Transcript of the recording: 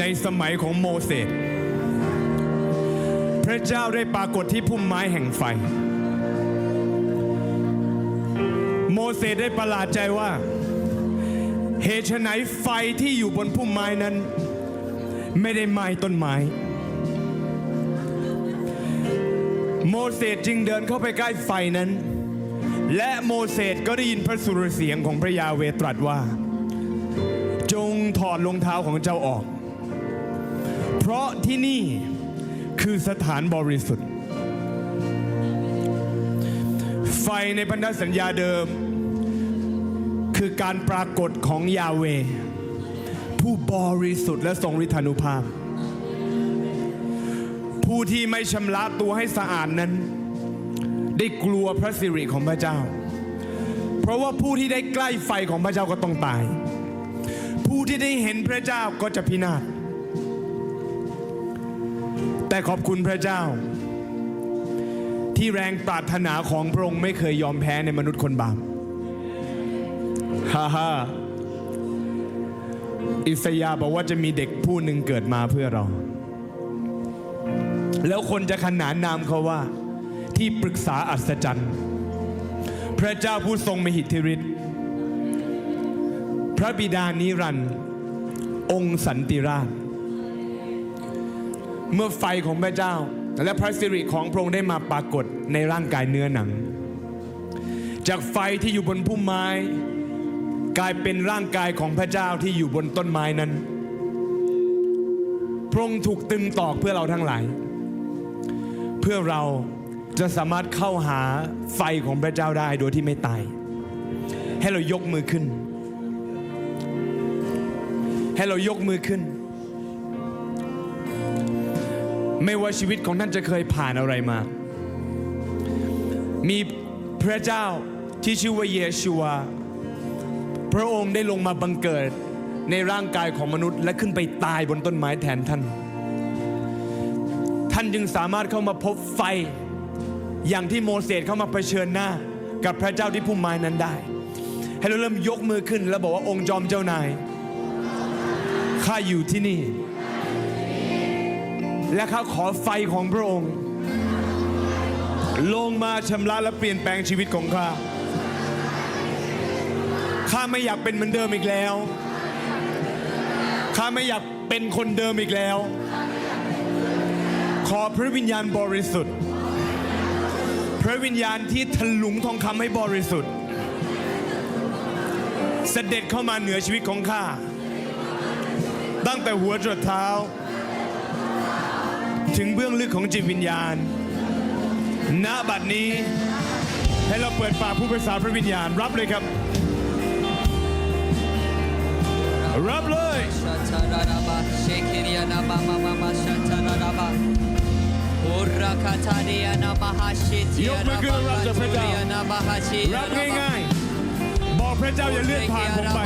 ในสมัยของโมเสสพระเจ้าได้ปรากฏที่พุ่มไม้แห่งไฟ โมเสสได้ประหลาดใจว่า เหตุไฉนไฟที่อยู่บนพุ่มไม้นั้น ไม่ได้ไหม้ต้นไม้ โมเสสจึงเดินเข้าไปใกล้ไฟนั้น และโมเสสก็ได้ยินพระสุรเสียงของพระยาเวตรัสว่า จงถอดรองเท้าของเจ้าออก เพราะที่นี่คือสถานบริสุทธิ์ ไฟในพันธสัญญาเดิม คือการปรากฏของยาเว ผู้บริสุทธิ์และทรงฤทธานุภาพ ผู้ที่ไม่ชำระตัวให้สะอาดนั้น ได้กลัวพระสิริของพระเจ้า เพราะว่าผู้ที่ได้ใกล้ไฟของพระเจ้าก็ต้องตาย ผู้ที่ได้เห็นพระเจ้าก็จะพินาศ แต่ขอบคุณพระเจ้า ที่แรงปรารถนาของพระองค์ไม่เคยยอมแพ้ในมนุษย์คนบาปฮ่าฮ่าอิสยาบอกว่าจะมีเด็กผู้หนึ่งเกิดมาเพื่อเรา แล้วคนจะขนานนามเขาว่า ที่ปรึกษาอัศจรรย์ พระเจ้าผู้ทรงมหิทธิฤทธิ์พระบิดานิรันดร์องค์สันติราช เมื่อไฟของพระเจ้า และพระสิริของพระองค์ได้มาปรากฏในร่างกายเนื้อหนัง จากไฟที่อยู่บนพุ่มไม้ กลายเป็นร่างกายของพระเจ้าที่อยู่บนต้นไม้นั้น พระองค์ถูกตึงตอกเพื่อเราทั้งหลาย เพื่อเราจะสามารถเข้าหาไฟของพระเจ้าได้โดยที่ไม่ตาย ให้เรายกมือขึ้น ให้เรายกมือขึ้น ไม่ว่าชีวิตของท่านจะเคยผ่านอะไรมา มีพระเจ้าที่ชื่อว่าเยชูวาพระองค์ได้ลงมาบังเกิดในร่างกายของมนุษย์ และขึ้นไปตายบนต้นไม้แทนท่าน ท่านจึงสามารถเข้ามาพบไฟ อย่างที่โมเสสเข้ามาเผชิญหน้า กับพระเจ้าที่พุ่มไม้นั้นได้ ให้เราเริ่มยกมือขึ้น แล้วบอกว่าองค์จอมเจ้านายข้าอยู่ที่นี่ และข้าขอไฟของพระองค์ ลงมาชำระและเปลี่ยนแปลงชีวิตของข้า ข้าไม่อยากเป็นเหมือนเดิมอีกแล้ว ข้าไม่อยากเป็นคนเดิมอีกแล้ว ขอพระวิญญาณบริสุทธิ์ พระวิญญาณที่ถลุงทองคำให้บริสุทธิ์ เสด็จเข้ามาเหนือชีวิตของข้า ตั้งแต่หัวจรดเท้า ถึงเบื้องลึกของจิตวิญญาณ ณ บัดนี้ให้เราเปิดปากผู้ประสาพระวิญญาณรับเลยครับ รับเลย Shatarabba, Shekiriana Mama Mama Shatarabba. Urakatariana Mahashiti ยกมือขึ้นรับจากพระเจ้า Mahashi รับง่ายๆบอกพระเจ้าอย่าเลื่อนผ่านผมไป